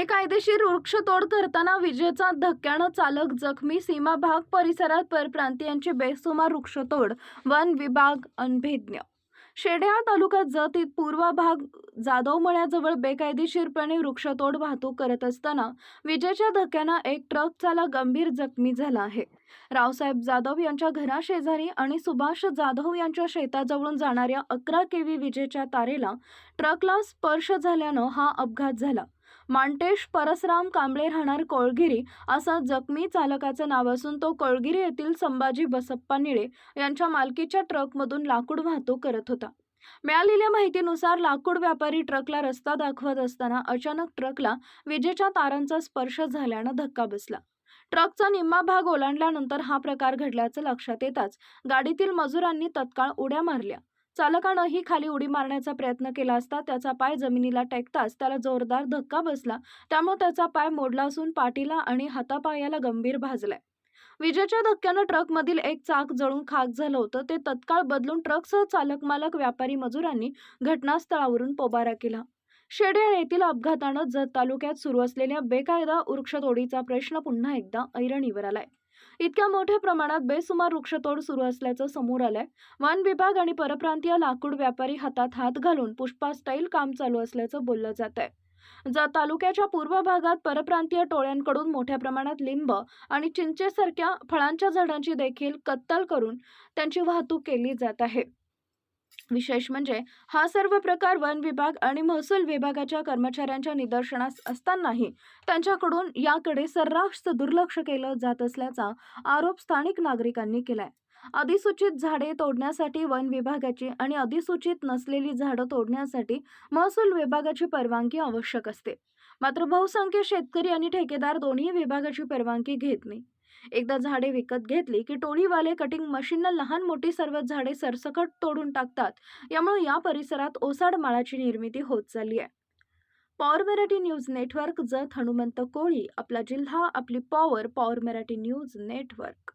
बेकायदेशीर वृक्षतोड करताना विजेचा धक्क्यानं चालक जखमी सीमा भाग परिसरात परप्रांतीयांची बेसुमार वृक्षतोड वन विभाग अनभेज्ञ. शेड्या तालुक्यात जत पूर्व भाग जाधवमळ्याजवळ बेकायदेशीरपणे वृक्षतोड वाहतूक करत असताना विजेच्या धक्क्यानं एक ट्रक चालक गंभीर जखमी झाला आहे. रावसाहेब जाधव यांच्या घराशेजारी आणि सुभाष जाधव यांच्या शेताजवळून जाणाऱ्या अकरा केवी विजेच्या तारेला ट्रकला स्पर्श झाल्यानं हा अपघात झाला. मांटेश परसराम कांबळे राहणार कोळगिरी असं जखमी चालकाचं नाव असून तो कोळगिरी येथील संभाजी बसप्पा निळे यांच्या मालकीच्या ट्रकमधून लाकूड वाहतूक करत होता. मिळालेल्या माहितीनुसार लाकूड व्यापारी ट्रकला रस्ता दाखवत असताना अचानक ट्रकला विजेच्या तारांचा स्पर्श झाल्यानं धक्का बसला. ट्रकचा निम्मा भाग ओलांडल्यानंतर हा प्रकार घडल्याचं लक्षात येताच गाडीतील मजुरांनी तत्काळ उड्या मारल्या. चालकानंही खाली उडी मारण्याचा प्रयत्न केला असता त्याचा पाय जमिनीला टेकताच त्याला जोरदार धक्का बसला. त्यामुळे त्याचा पाय मोडला असून पाठीला आणि हातापायाला गंभीर भाजलाय. विजेच्या धक्क्यानं ट्रकमधील एक चाक जळून खाक झालं होतं. ते तत्काळ बदलून ट्रकसह चालक मालक व्यापारी मजुरांनी घटनास्थळावरून पोबारा केला. शेड्याळ येथील अपघातानं जत तालुक्यात सुरू असलेल्या बेकायदा वृक्षतोडीचा प्रश्न पुन्हा एकदा ऐरणीवर आलाय. इतक्या मोठ्या प्रमाणात बेसुमार वृक्षतोड सुरू असल्याचं समोर आलंय. वन विभाग आणि परप्रांतीय लाकूड व्यापारी हातात हात घालून पुष्पा स्टाईल काम चालू असल्याचं बोललं जात आहे जर तालुक्याच्या पूर्व भागात परप्रांतीय टोळ्यांकडून मोठ्या प्रमाणात लिंब आणि चिंचेसारख्या फळांच्या झाडांची देखील कत्तल करून त्यांची वाहतूक केली जात आहे. विशेष म्हणजे हा सर्व प्रकार वन विभाग आणि महसूल विभागाच्या कर्मचाऱ्यांच्या निदर्शनास असतानाही त्यांच्याकडून याकडे सर्रास दुर्लक्ष केलं जात असल्याचा आरोप स्थानिक नागरिकांनी केलाय. अधिसूचित झाडे तोडण्यासाठी वन विभागाची आणि अधिसूचित नसलेली झाडं तोडण्यासाठी महसूल विभागाची परवानगी आवश्यक असते. मात्र बहुसंख्य शेतकरी आणि ठेकेदार दोन्ही विभागाची परवानगी घेत नाही. एकदा झाडे विकत घेतली की टोळीवाले कटिंग मशीननं लहान मोठी सर्व झाडे सरसकट तोडून टाकतात. यामुळे या परिसरात ओसाड माळाची निर्मिती होत चालली आहे power Marathi news network Jat Hanumant Koli आपला जिल्हा आपली power power Marathi news network.